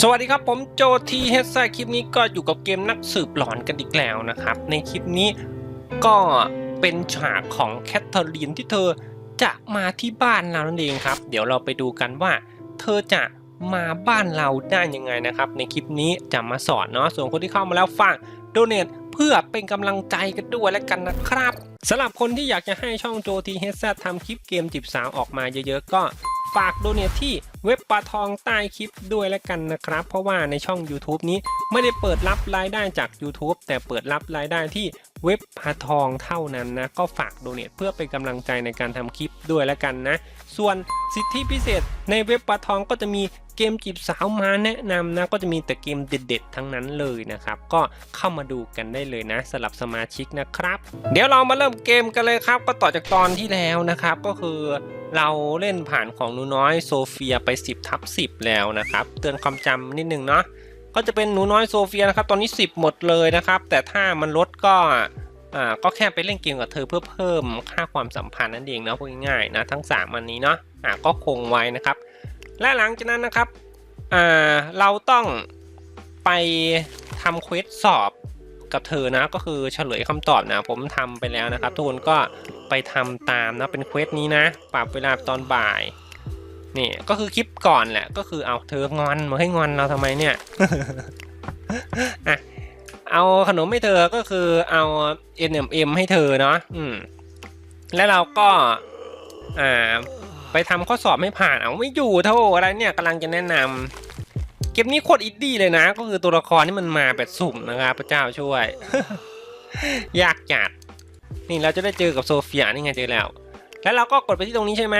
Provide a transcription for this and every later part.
สวัสดีครับผมโจทีเฮดไซคลิปนี้ก็อยู่กับเกมนักสืบหลอนกันอีกแล้วนะครับ ในคลิปนี้ก็เป็นฉากของแคทเธอรีนที่เธอจะมาที่บ้านเรานั่นเองครับ เดี๋ยวเราไปดูกันว่า เธอจะมาบ้านเราได้ยังไงนะครับ ในคลิปนี้จะมาสอนเนาะส่วนคนที่เข้ามาแล้วฝากโดเนทเพื่อเป็นกำลังใจกันด้วยแล้วกันนะครับสำหรับคนที่อยากจะให้ช่องโจทีเฮดซทำคลิปเกมจีบสาวออกมาเยอะๆก็ ฝากโดเนทที่เว็บปลาทองใต้คลิปด้วยแล้วกันนะครับ เพราะว่าในช่อง YouTube นี้ไม่ได้เปิดรับรายได้จาก YouTube แต่เปิดรับรายได้ที่เว็บปลาทองเท่านั้นนะ ก็ฝากโดเนทเพื่อเป็นกำลังใจในการทำคลิปด้วยแล้วกันนะ ส่วนสิทธิพิเศษในเว็บปลาทองก็จะมี เกมจีบสาวมาแนะนำนะก็จะมีแต่เกมเด็ด ๆ ทั้งนั้นเลยนะครับ ก็เข้ามาดูกันได้เลยนะสำหรับสมาชิกนะครับ เดี๋ยวเรามาเริ่มเกมกันเลยครับ ก็ต่อจากตอนที่แล้วนะครับ ก็คือเราเล่นผ่านของหนูน้อยโซเฟียไป 10ทับ10 แล้วนะครับ เตือนความจำนิดนึงเนาะก็จะเป็นหนูน้อยโซเฟียนะครับตอนนี้ 10 หมดเลยนะครับ แต่ถ้ามันลดก็อ่าก็แค่ไปเล่นเกมกับเธอเพื่อเพิ่มค่าความสัมพันธ์นั่นเองเนาะพูดง่ายๆนะทั้ง3อันนี้เนาะอ่าก็คงไว้นะครับ และหลังจากนั้นนะครับเราต้องไปทำเควสสอบกับเธอนะก็คือเฉลยคำตอบนะ ผมทำไปแล้วนะครับ ทุกคนก็ไปทำตามนะเป็นเควสนี้นะ ปรับเวลาตอนบ่ายนี่ก็คือคลิปก่อนแหละก็คือเอาเธองอนมาให้งอนเราทำไมเนี่ยอะเอาขนมให้เธอก็คือเอา NMM ให้เธอเนาะอืมแล้วเราก็อ่า ไปทำข้อสอบไม่ผ่านเอาไม่อยู่เท่าอะไรเนี่ยกำลังจะแนะนำเกมนี้โคตรอินดี้เลยนะ ก็คือตัวละครที่มันมาแบบสุ่มนะครับพระเจ้าช่วย ยากจัดนี่เราจะได้เจอกับโซเฟียนี่ไงเจอแล้ว แล้วเราก็กดไปที่ตรงนี้ใช่ไหม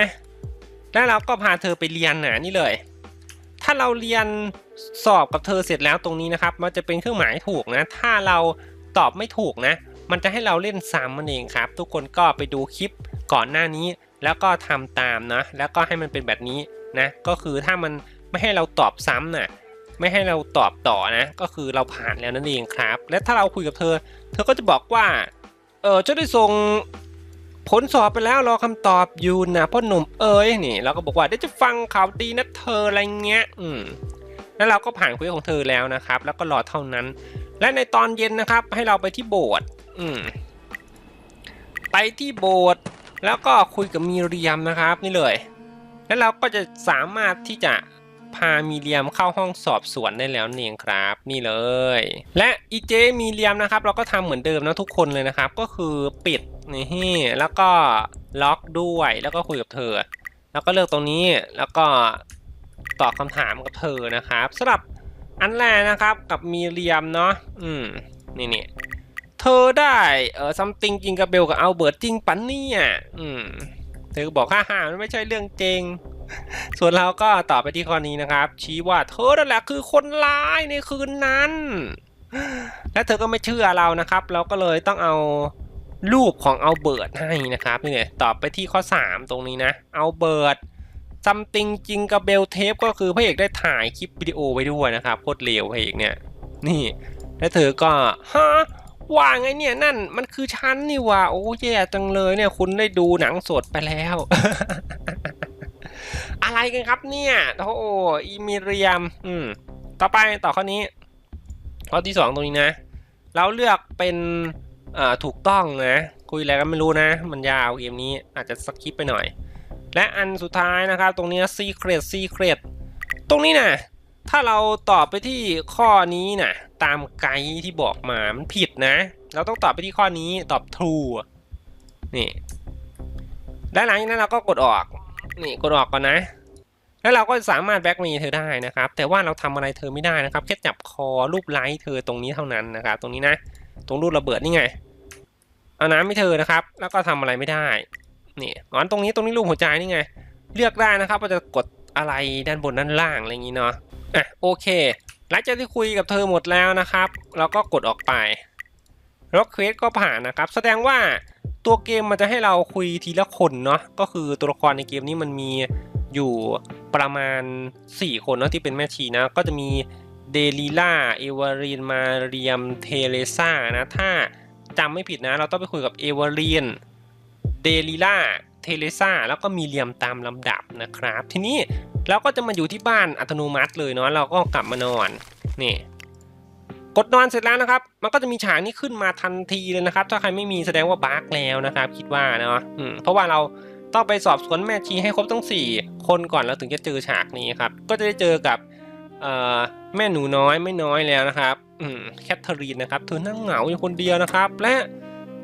แล้วเราก็พาเธอไปเรียนนะนี่เลย ถ้าเราเรียนสอบกับเธอเสร็จแล้วตรงนี้นะครับ มันจะเป็นเครื่องหมายถูกนะ ถ้าเราตอบไม่ถูกนะ มันจะให้เราเล่นซ้ำมันเองครับ ทุกคนก็ไปดูคลิปก่อนหน้านี้ แล้วก็ทำตามนะ แล้วก็ให้มันเป็นแบบนี้นะ ก็คือถ้ามันไม่ให้เราตอบซ้ำน่ะไม่ให้เราตอบต่อนะ ก็คือเราผ่านแล้วนั่นเองครับ และถ้าเราคุยกับเธอ เธอก็จะบอกว่า เออเจะได้ส่งผลสอบไปแล้วรอคำตอบอยู่นะพ่อหนุ่มเอ้ยนี่เราก็บอกว่าเดี๋ยวจะฟังข่าวดีนะเธออะไรเงี้ย อืมแล้วเราก็ผ่านคุยของเธอแล้วนะครับ แล้วก็รอเท่านั้น และในตอนเย็นนะครับ ให้เราไปที่โบสถ์อืมไปที่โบสถ์ แล้วก็คุยกับมีเรียมนะครับนี่เลย แล้วเราก็จะสามารถที่จะพามีเรียมเข้าห้องสอบสวนได้แล้วเนี่เองครับ นี่เลย และอีเจมีเรียมนะครับ เราก็ทำเหมือนเดิมนะทุกคนเลยนะครับ ก็คือปิดนี่แล้วก็ล็อกด้วยแล้วก็คุยกับเธอ แล้วก็เลือกตรงนี้แล้วก็ตอบคำถามกับเธอนะครับสำหรับอันแรกนะครับกับมีเรียมเนาะอืมนี่นี่ เธอได้เออซัมติงจริงกับเบลกับเอัลเบิร์ตจริงปันนี่อะอืมเธอก็บอกฮ่าฮ่ามันไม่ใช่เรื่องจริง ส่วนเราก็ตอบไปที่ข้อนี้นะครับ ชี้ว่าเธอนั่นแหละคือคนร้ายในคืนนั้น และเธอก็ไม่เชื่อเรานะครับ เราก็เลยต้องเอารูปของเอาเบิร์ตให้นะครับนี่เลยตอบไปที่ข้อ 3 ตรงนี้นะเอาเบิร์ตซัมติงจริงกับเบลเทปก็คือพระเอกได้ถ่ายคลิปวิดีโอไว้ด้วยนะครับโคตรเลวพระเอกเนี่ย นี่ แล้วเธอก็ฮะ ว่าไงเนี่ยนั่นมันคือฉันนี่ว่า โอ้แย่จังเลยเนี่ยคุณได้ดูหนังสดไปแล้ว อะไรกันครับเนี่ยโอ้โอีมิเรียม อืม ต่อไปต่อข้อนี้ ข้อที่สองตรงนี้นะ เราเลือกเป็นอ่าถูกต้องนะ คุยอะไรกันไม่รู้นะ มันยาวเกมนี้อาจจะสกิปไปหน่อย และอันสุดท้ายนะครับ ตรงนี้ secret secret ตรงนี้นะถ้าเราตอบไปที่ข้อนี้นะ ตามไกด์ที่บอกมา มันผิดนะ เราต้องตอบไปที่ข้อนี้ตอบ true นี่และหลังจากนั้นเราก็กดออก นี่กดออกก่อนนะ แล้วเราก็สามารถแบ็กมีเธอได้นะครับ แต่ว่าเราทำอะไรเธอไม่ได้นะครับ แค่จับคอรูปไลค์เธอตรงนี้เท่านั้นนะครับ ตรงนี้นะ ตรงรูประเบิดนี่ไง เอาน้ำให้เธอนะครับ แล้วก็ทำอะไรไม่ได้ นี่อ๋อตรงนี้ตรงนี้รูปหัวใจนี่ไง เลือกได้นะครับว่าจะกดอะไรด้านบนด้านล่างอะไรอย่างนี้เนาะ อะโอเค หลังจากที่คุยกับเธอหมดแล้วนะครับ เราก็กดออกไปแล้วเควสก็ผ่านนะครับ แสดงว่าตัวเกมมันจะให้เราคุยทีละคนเนาะก็คือตัวละครในเกมนี้มันมีอยู่ประมาณ 4 คนเนาะที่เป็นแม่ชีนะ ก็จะมีเดลิล่าเอวารีนมาเรียมเทเลซ่านะถ้าจำไม่ผิดนะ เราต้องไปคุยกับเอวารีนเดลิล่าเทเลซ่าแล้วก็มีเรียมตามลำดับนะครับ ทีนี้ แล้วก็จะมาอยู่ที่บ้านอัตโนมัติเลยเนาะเราก็กลับมานอนนี่กดนอนเสร็จแล้วนะครับ มันก็จะมีฉากนี้ขึ้นมาทันทีเลยนะครับ ถ้าใครไม่มีแสดงว่าบั๊กแล้วนะครับ คิดว่าเนาะอืมเพราะว่าเราต้องไปสอบสวนแม่ชีให้ครบทั้ง 4 คนก่อนแล้วถึงจะเจอฉากนี้ครับ ก็จะได้เจอกับเอ่อแม่หนูน้อยไม่น้อยแล้วนะครับอืมแคทเธอรีนนะครับ เธอนั่งเหงาอยู่คนเดียวนะครับ และ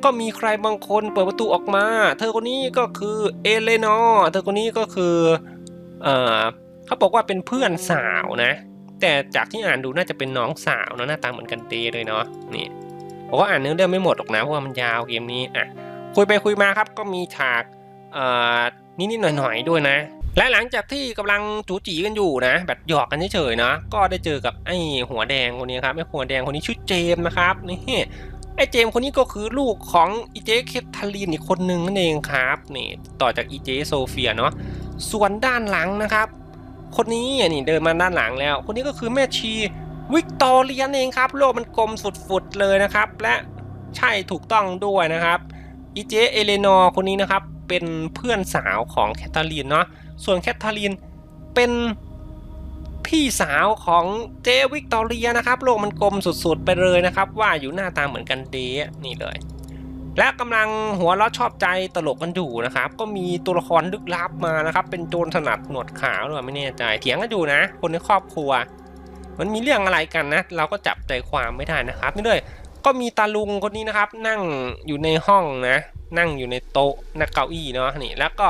ก็มีใครบางคนเปิดประตูออกมา เธอคนนี้ก็คือเอเลนอเธอคนนี้ก็คือ เออเขาบอกว่าเป็นเพื่อนสาวนะ แต่จากที่อ่านดูน่าจะเป็นน้องสาวเนอะหน้าตาเหมือนกันเดเลยเนาะนี่ผมว่าอ่านเนื้อเรื่องไม่หมดหรอกนะเพราะว่ามันยาวเกมนี้อะคุยไปคุยมาครับก็มีฉากเอ่อนิดๆหน่อยๆด้วยนะ และหลังจากที่กำลังจูจีกันอยู่นะ แบบหยอกกันเฉยๆนะก็ได้เจอกับไอ้หัวแดงคนนี้ครับไอ้หัวแดงคนนี้ชื่อเจมนะครับนี่ ไอเจมคนนี้ก็คือลูกของอีเจเคทาลีนอีกคนนึงนั่นเองครับนี่ต่อจากอีเจโซเฟียเนาะส่วนด้านหลังนะครับ คนนี้นี่เดินมาด้านหลังแล้ว คนนี้ก็คือแม่ชีวิกตอเรียนเองครับโลกมันกลมสุดๆเลยนะครับ และใช่ถูกต้องด้วยนะครับอีเจเอเลนอร์คนนี้นะครับเป็นเพื่อนสาวของแคทเธอรีนเนาะส่วนแคทเธอรีนเป็น พี่สาวของเจวิกตอเรียนะครับ โลกมันกลมสุดๆไปเลยนะครับ ว่าอยู่หน้าตาเหมือนกันเดะนี่เลย และกำลังหัวเราะชอบใจตลกกันอยู่นะครับ ก็มีตัวละครลึกลับมานะครับ เป็นโจรถนัดหนวดขาวหรือเล่าไม่แน่ใจเถียงกันอยู่นะ คนในครอบครัว มันมีเรื่องอะไรกันนะ เราก็จับใจความไม่ได้นะครับนี่เลยก็มีตาลุงคนนี้นะครับ นั่งอยู่ในห้องนะ นั่งอยู่ในโต๊ะนักเก้าอี้เนาะนี่แล้วก็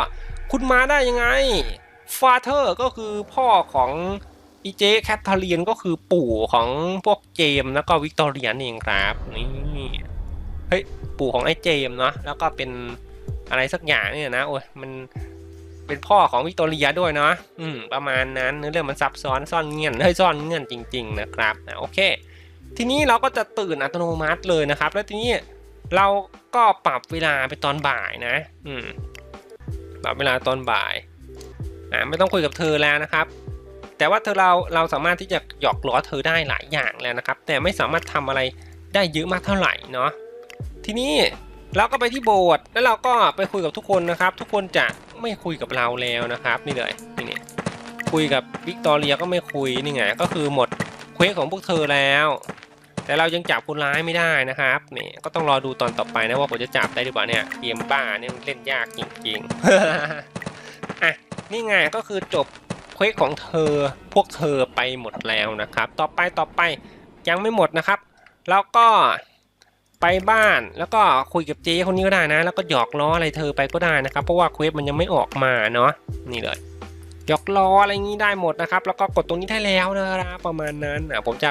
คุณมาได้ยังไงฟาเธอร์ก็คือพ่อของ อีเจแคทเธอรีนก็คือปู่ของพวกเจมแล้วก็วิกตอเรียนเองครับนี่เฮ้ยปู่ของไอ้เจมเนาะแล้วก็เป็นอะไรสักอย่างเนี่ยนะโอ้ยมันเป็นพ่อของวิกตอเรียด้วยเนาะอืมประมาณนั้นเนื้อเรื่องมันซับซ้อนซ่อนเงื่อนเฮ้ยซ่อนเงื่อนจริง ๆ นะครับนะโอเค ทีนี้เราก็จะตื่นอัตโนมัติเลยนะครับ แล้วทีนี้เราก็ปรับเวลาไปตอนบ่ายนะ อืมปรับเวลาตอนบ่ายอ่าไม่ต้องคุยกับเธอแล้วนะครับ แต่ว่าเธอเราเราสามารถที่จะหยอกล้อเธอได้หลายอย่างแล้วนะครับ แต่ไม่สามารถทำอะไรได้เยอะมากเท่าไหร่เนาะทีนี้เราก็ไปที่โบสถ์แล้วเราก็ไปคุยกับทุกคนนะครับ ทุกคนจะไม่คุยกับเราแล้วนะครับนี่เลยนี่นี่คุยกับวิกตอเรียก็ไม่คุยนี่ไงก็คือหมดเควสของพวกเธอแล้ว แต่เรายังจับคนร้ายไม่ได้นะครับนี่ก็ต้องรอดูตอนต่อไปนะว่าผมจะจับได้หรือเปล่าเนี่ยเกมบ้าเนี่ยมันเล่นยากจริงๆอะนี่ไงก็คือจบ ควสของเธอพวกเธอไปหมดแล้วนะครับ ต่อไปต่อไปยังไม่หมดนะครับ แล้วก็ไปบ้านแล้วก็คุยกับเจ๊คนนี้ก็ได้นะ แล้วก็หยอกล้ออะไรเธอไปก็ได้นะครับ เพราะว่าเควสมันยังไม่ออกมาเนาะนี่เลยหยอกล้ออะไรงี้ได้หมดนะครับ แล้วก็กดตรงนี้ได้แล้วนะครับประมาณนั้นอะผมจะ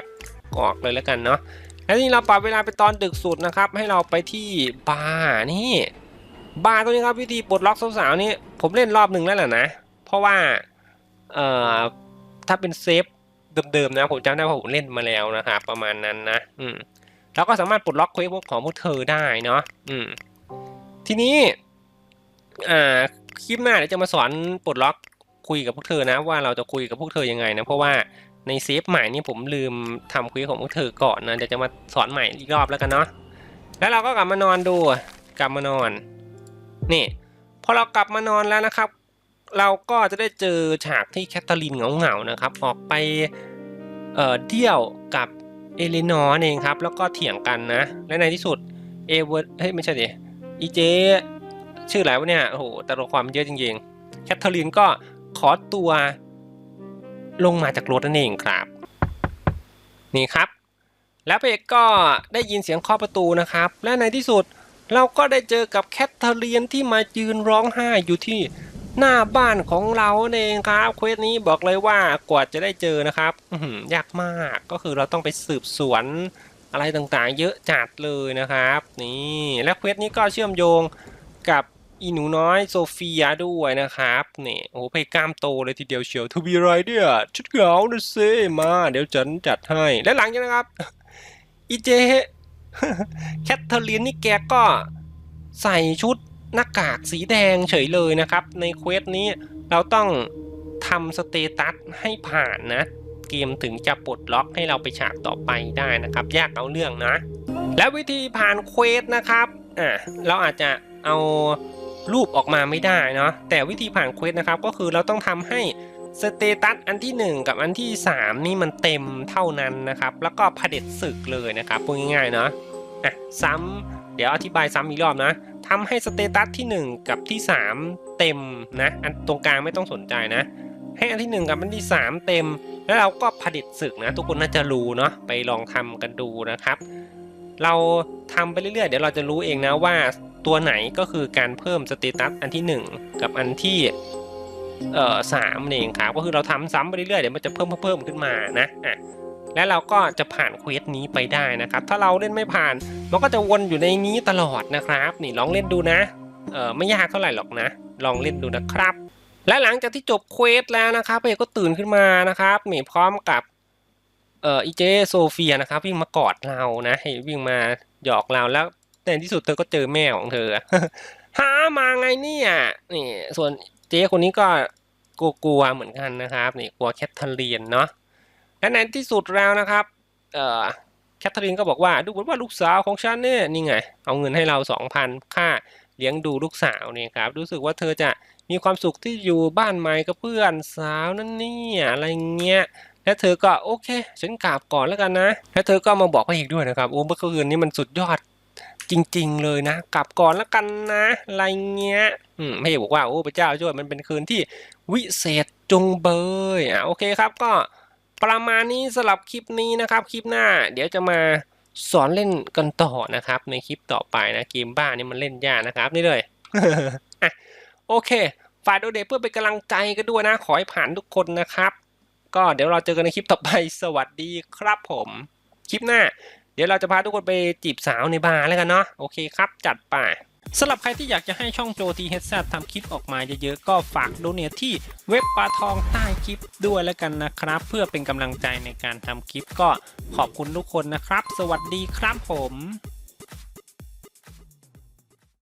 ออกเลยแล้วกันเนาะแล้วนี้เราปรับเวลาไปตอนดึกสุดนะครับ ให้เราไปที่บาร์นี่บาร์ตัวนี้ครับวิธีปลดล็อกสาวๆนี่ผมเล่นรอบหนึ่งแล้วแหละนะ เพราะว่า เอ่อถ้าเป็นเซฟเดิมๆนะผมจำได้ว่าผมเล่นมาแล้วนะครับประมาณนั้นนะอืมเราก็สามารถปลดล็อกเควสของพวกเธอได้เนาะอืมทีนี้อ่าคลิปหน้าเดี๋ยวจะมาสอนปลดล็อกคุยกับพวกเธอนะ ว่าเราจะคุยกับพวกเธอยังไงนะเพราะว่าในเซฟใหม่นี่ผมลืมทำคุยของพวกเธอก่อนนะเดี๋ยวจะมาสอนใหม่อีกรอบแล้วกันเนาะแล้วเราก็กลับมานอนดูกลับมานอน นี่พอเรากลับมานอนแล้วนะครับ เราก็จะได้เจอฉากที่แคทเธอรีนเหงาๆนะครับ ออกไปเอ่อเที่ยวกับเอเลนอร์เองครับ แล้วก็เถียงกันนะ และในที่สุดเอเวอร์เฮ้ยไม่ใช่ดิอีเจ ชื่ออะไรวะเนี่ยโอ้โหแต่ละความเยอะจริงๆแคทเธอรีนก็ขอตัวลงมาจากรถนั่นเองครับ นี่ครับ แล้วพระเอกก็ได้ยินเสียงเคาะประตูนะครับ และในที่สุดเราก็ได้เจอกับแคทเธอรีนที่มายืนร้องไห้อยู่ที่ หน้าบ้านของเราเองครับเควสนี้บอกเลยว่ากว่าจะได้เจอนะครับยากมากก็คือเราต้องไปสืบสวนอะไรต่างๆ เยอะจัดเลยนะครับ นี่และเควสนี้ก็เชื่อมโยงกับอีหนูน้อยโซเฟียด้วยนะครับนี่โอ้โหไปกล้ามโตเลยทีเดียวเชียวทวีไรเดียชุดเหงานะเซมา เดี๋ยวฉันจัดให้ และหลังจากนะครับอีเจแคทเธอรีนนี่แกก็ใส่ชุด หน้ากากสีแดงเฉยเลยนะครับ ในเควสนี้เราต้องทำสเตตัสให้ผ่านนะ เกมถึงจะปลดล็อกให้เราไปฉากต่อไปได้นะครับ ยากเอาเรื่องนะ และวิธีผ่านเควสนะครับอ่าเราอาจจะเอารูปออกมาไม่ได้เนาะแต่วิธีผ่านเควสนะครับ ก็คือเราต้องทำให้สเตตัสอันที่ 1 กับอันที่ 3 นี่มันเต็มเท่านั้นนะครับ แล้วก็เผด็จศึกเลยนะครับพูดง่ายๆเนาะอะซ้ำ เดี๋ยวอธิบายซ้ำอีกรอบนะทำให้สเตตัสที่ 1 กับที่ 3 เต็มนะอันตรงกลางไม่ต้องสนใจนะ ให้อันที่ 1 กับอันที่ 3 เต็ม แล้วเราก็ผด็จศึกนะ ทุกคนน่าจะรู้เนาะไปลองทำกันดูนะครับ เราทำไปเรื่อยๆ เดี๋ยวเราจะรู้เองนะว่าตัวไหนก็คือการเพิ่มสเตตัสอันที่ 1 กับอันที่เอ่อสามนี่เองครับก็คือเราทำซ้ำไปเรื่อยๆเดี๋ยวมันจะเพิ่มเพิ่มขึ้นมานะอะ และเราก็จะผ่านเควสนี้ไปได้นะครับ ถ้าเราเล่นไม่ผ่าน มันก็จะวนอยู่ในนี้ตลอดนะครับ นี่ลองเล่นดูนะ เออไม่ยากเท่าไหร่หรอกนะ ลองเล่นดูนะครับ และหลังจากที่จบเควสแล้วนะครับเอกก็ตื่นขึ้นมานะครับนี่พร้อมกับเอ่ออีเจโซเฟียนะครับวิ่งมากอดเรานะให้วิ่งมาหยอกเราแล้วในที่สุดเธอก็เจอแม่ของเธอหามาไงเนี่ยนี่ส่วนเจ๊คนนี้ก็กลัวๆเหมือนกันนะครับนี่กลัวแคทเธอรีนเนาะ และในที่สุดแล้วนะครับเอ่อแคทเธอรีนก็บอกว่าดูเหมือนว่าลูกสาวของฉันเนี่ยนี่ไง เอาเงินให้เราสองพันค่าเลี้ยงดูลูกสาวเนี่ยครับ รู้สึกว่าเธอจะมีความสุขที่อยู่บ้านใหม่กับเพื่อนสาวนั่นนี่อะไรเงี้ยแล้วเธอก็โอเค ฉันกราบก่อนแล้วกันนะ แล้วเธอก็มาบอกพระเอกด้วยนะครับโอ้เมื่อคืนนี้มันสุดยอดจริง ๆ เลยนะกลับก่อนแล้วกันนะอะไรเงี้ยอืมพระเอกบอกว่าโอ้พระเจ้าช่วยมันเป็นคืนที่วิเศษจงเบยอะโอเคครับก็ ประมาณนี้สำหรับคลิปนี้นะครับ คลิปหน้า เดี๋ยวจะมาสอนเล่นกันต่อนะครับ ในคลิปต่อไปนะเกมบ้านี่มันเล่นยากนะครับนี่เลยอะโอเคฝากดูเด็กเพื่อเป็นกำลังใจกันด้วยนะ ขอให้ผ่านทุกคนนะครับ ก็เดี๋ยวเราเจอกันในคลิปต่อไปสวัสดีครับผม คลิปหน้า เดี๋ยวเราจะพาทุกคนไปจีบสาวในบาร์แล้วกันเนาะโอเคครับ จัดไป สำหรับใครที่อยากจะให้ช่องโจทีเฮดซทำคลิปออกมาเยอะๆ ก็ฝากโดเนทที่เว็บปลาทองใต้คลิปด้วยแล้วกันนะครับ เพื่อเป็นกำลังใจในการทำคลิปก็ขอบคุณทุกคนนะครับ สวัสดีครับผม